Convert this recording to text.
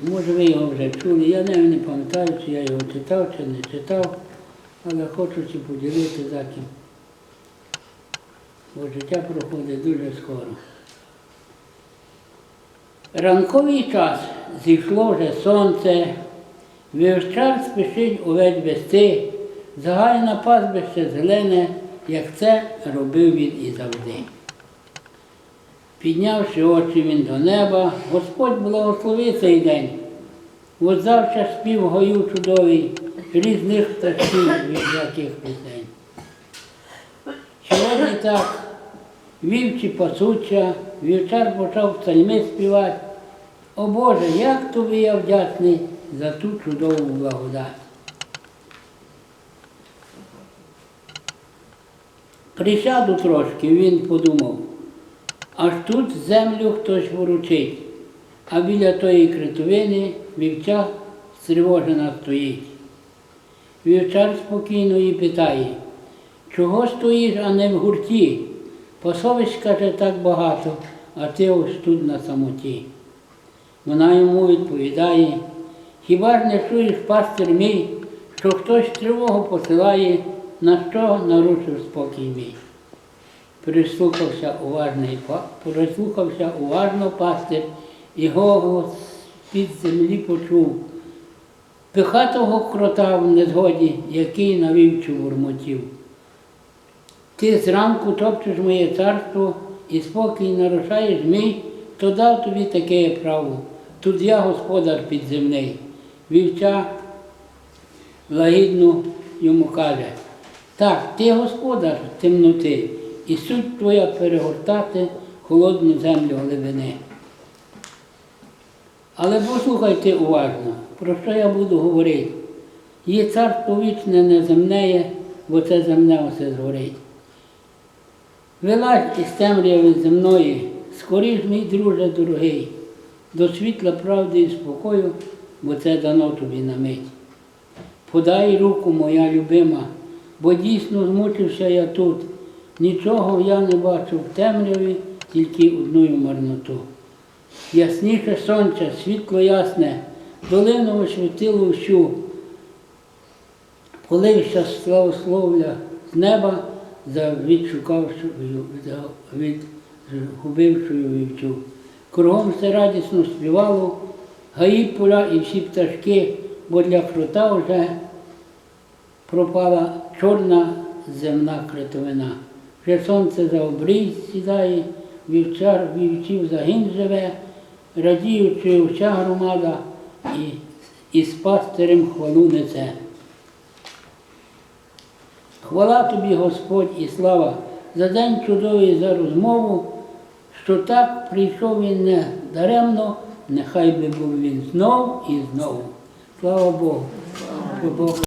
Може ви його вже чули, я навіть не пам'ятаю, чи я його читав чи не читав, але хочу чи поділити за ким. Бо життя проходить дуже скоро. Ранковий час зійшло вже сонце, вівчар спішить увесь вести, загальне пастбище зелене, як це робив він і завжди. Піднявши очі він до неба, Господь благослови цей день. Воззавча спів гою чудовий, різних пташків від яких пісень. Сьогодні так, вівчі пасуча, вівчар почав псальми співати. О Боже, як тобі я вдячний за ту чудову благодать. Присяду трошки, він подумав, аж тут землю хтось воручить, а біля тої критовини вівча стривожена стоїть. Вівчар спокійно її питає, чого стоїш, а не в гурті? Пасовиськ каже так багато, а ти ось тут на самоті. Вона йому відповідає, хіба ж не чуєш, пастир мій, що хтось тривогу посилає, на що нарушив спокій мій. Прислухався уважний, прислухався уважно пастир і голос під землі почув. Пихатого крота в незгоді, який на вівчу бурмотів. Ти зранку топчеш моє царство і спокій нарушаєш мій, то дав тобі таке право. Тут я господар підземний. Вівча лагідно йому каже, так, ти господар темноти, і суть твоя перегортати холодну землю глибини. Але послухайте уважно, про що я буду говорити. Є царство вічне неземне, бо це земне усе згорить. Вилазь із темряви земної, скоріш, мій друже дорогий, до світла правди і спокою, бо це дано тобі на мить. Подай руку, моя любима, бо дійсно змучився я тут. Нічого я не бачу в темряві, тільки одну марноту. Ясніше сонце, світло ясне, долину освітило всю, полився славословля з неба за відшукавшою, відгубившою вівчу. Кругом все радісно співало, гаї поля і всі пташки, бо для крута вже пропала чорна земна критовина. Вже сонце за обрій сідає, вівчар вівчів загін живе, радіючи вся громада і, і з пастирем хвалу несе. Хвала тобі, Господь, і слава за день чудовий за розмову, що так прийшов він не даремно, нехай би був він знов і знову. Слава Богу, Бог